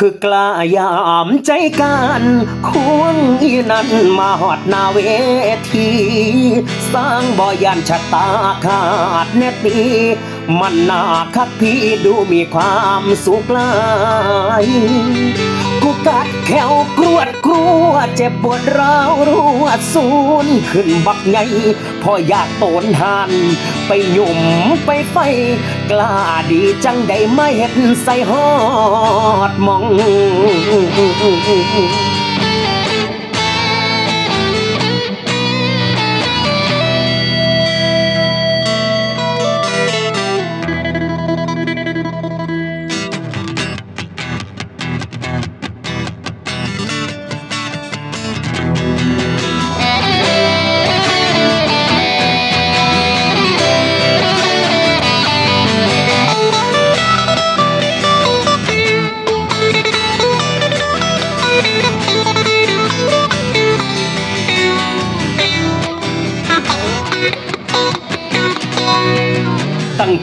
คือกล้ายามใจกันควงอีนั้นมาหอดนาเวที สร้างบ่ยันชะตาขาดเนตี มันน่าคักพี่ดูมีความสุขลายกูกัดแขวกรวดกลัวเจ็บปวดร้าวรวดสูนขึ้นบักไงพออยากโตนหันไปหยุ่มไปไฟ กล้าดีจังได้มาเห็นใส่ฮอดมอง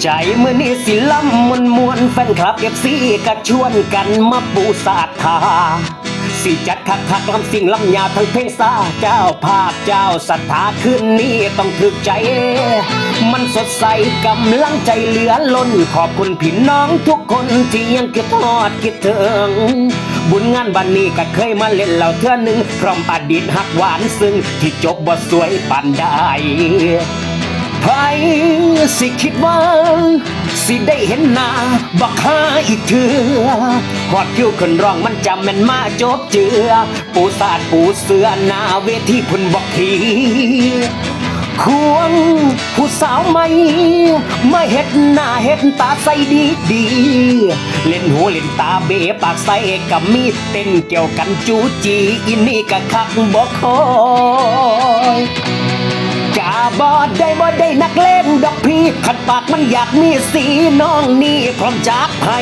ใจเมื่อนี้สิลำมวนมวนแฟนคลับเอฟซีก็ชวนกันมาปูสาดทาสิจัดคักคักลำสิ่งลำยาทั้งเพลงซาเจ้าภาพเจ้าศรัทธาคืนนี้ต้องถึกใจ มันสดใสกำลังใจเหลือล้นขอบคุณพี่น้องทุกคนที่ยังคิดทอดคิดถึงบุญงานบันนี้ก็เคยมาเล่นเหล่าเทื่อหนึ่งพร้อมอดีตหักหวานซึ่งที่จบบ่สวยปานได้ ไผสิคิดว่า สิได้เห็นหน้าบักหาอีกเถือหอดคิวขึ้นร้องมันจำแม่นมาจบเจือ ปูสาดปูเสือหน้าเวทีพุ่นบอกทีควงผู้สาวใหม่มาเฮ็ดหน้าเฮ็ดตาใสดีดี เล่นหัวเล่นตาเบปากใสกับมีดเต้นเกี่ยวกันจูจีอินนี่กะคักบอกคอย บอดได้บ่ได้นักเล่นดอกพี่ขัดปากมันอยากมีสีน้องนี่พร้อมจากให้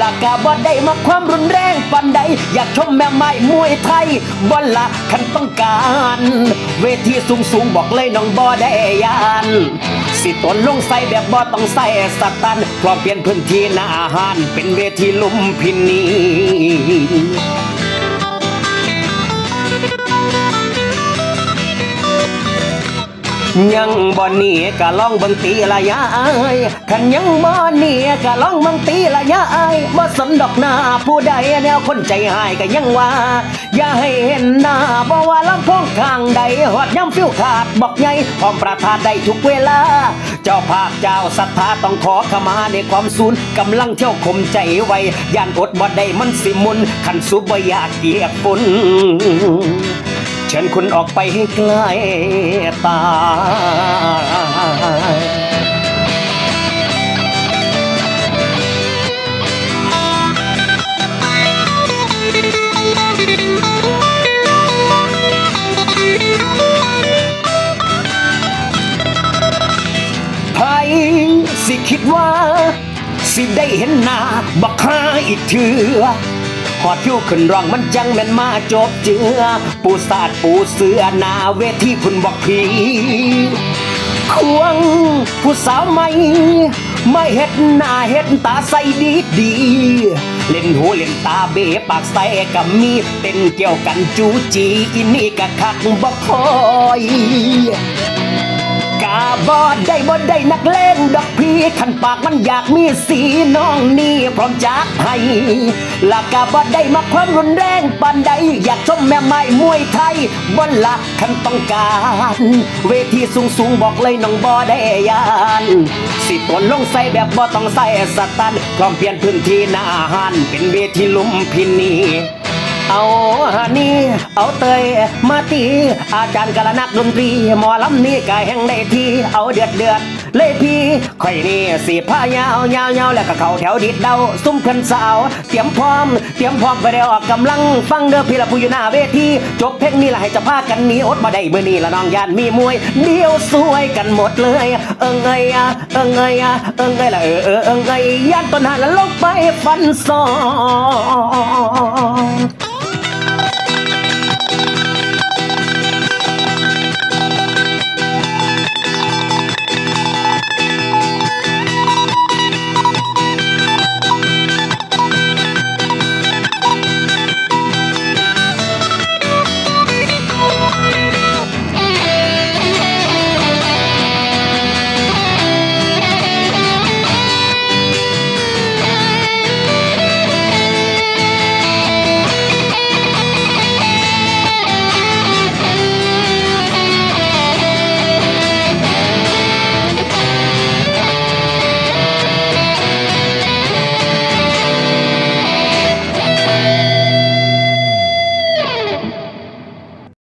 ลากาบอดได้มาความรุนแรงปันใด อยากชมแม่ไม้มวยไทยบอลละขันต้องการ เวทีสูงสูงบอกเลยน้องบอได้ยานสิตนลงใส่แบบบอต้องใส่สตันพร้อมเปลี่ยนพื้นที่หน้าอาหารเป็นเวทีลุมพินี ยังบ่หนีก็ลองบิ่งตีละยายคันยังบ่หนีก็ลองบิ่งตีละยายบ่สนดอกหน้าผู้ใดแนวคนใจหายก็ยังว่า อย่าให้เห็นหน้าบ่ว่าลำโพงข้างใดฮอดย่ำฟิวขาดบอกใหญ่พร้อมประทานได้ทุกเวลา เจ้าภาพเจ้าศรัทธาต้องขอขมาในความสูญกำลังเที่ยวข่มใจไว้ย่านอดบ่ได้มันสิมุนคันสุบบ่อยากเกียกฝน เชิญคุณออกไปให้ไกลตา ไผสิคิดว่า สิได้เห็นหน้าบักหาอีกเถือ หอดคิ้วขึ้นร้องมันจังแม่นมาจบเจือ ปูสาดปูเสือหน้าเวทีพุ่นบอกพีควงผู้สาวใหม่ไม่เฮ็ดหน้าเฮ็ดตาใสดีดี เล่นหูเล่นตาเบปากใสกับมีเต้นเกี่ยวกันจูจีอินนี่กะคักบอกค อยกาบอดได้บอดได้นักเล่นดอกพีขันปากมันอยากมีสีน้องนี่พร้อมจักให้ลากาบอดได้มาความรุนแรงปันใดอยากชมแม่ไม้มวยไทยบนละขันต้องการ เวทีสูงสูงบอกเลยน้องบอได้ยานสิตนลงใส่แบบบอต้องใส่สตันพร้อมเปลี่ยนพื้นที่หน้าหารเป็นเวทีลุมพินี เอาฮานี่เอาเตยมาตีอาจารย์กระนักดนตรีหมอลำนี่ก็แห่งได้ทีเอาเดือดเดือดเลยพี่ข่อยนี่สีผ้ายาวยาวยาวแล้วก็เข้าแถวดิดเดาซุ่มเพิ่นสาว เตรียมพร้อม เตรียมพร้อมไปได้ออกกำลังฟังเด้อพี่ละผู้อยู่หน้าเวทีจบเพลงนี้ละให้จะพากันหนีอดบ่ได้เมื่อนี้ละน้องยานมีมวย เดียวสวยกันหมดเลย เอิงเอยอะเอิงเอยอะเอิงเอยละเออเออเอิงเอยยานต้นหาละลงไปฟันซอ